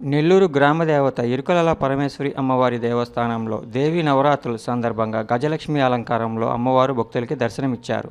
నెల్లూరు గ్రామదేవత ఇరుకలల పరమేశ్వరి అమ్మవారి దేవస్థానంలో దేవి నవరాత్రుల సందర్భంగా గజలక్ష్మి అలంకారంలో అమ్మవారు భక్తులకి దర్శనమిచ్చారు.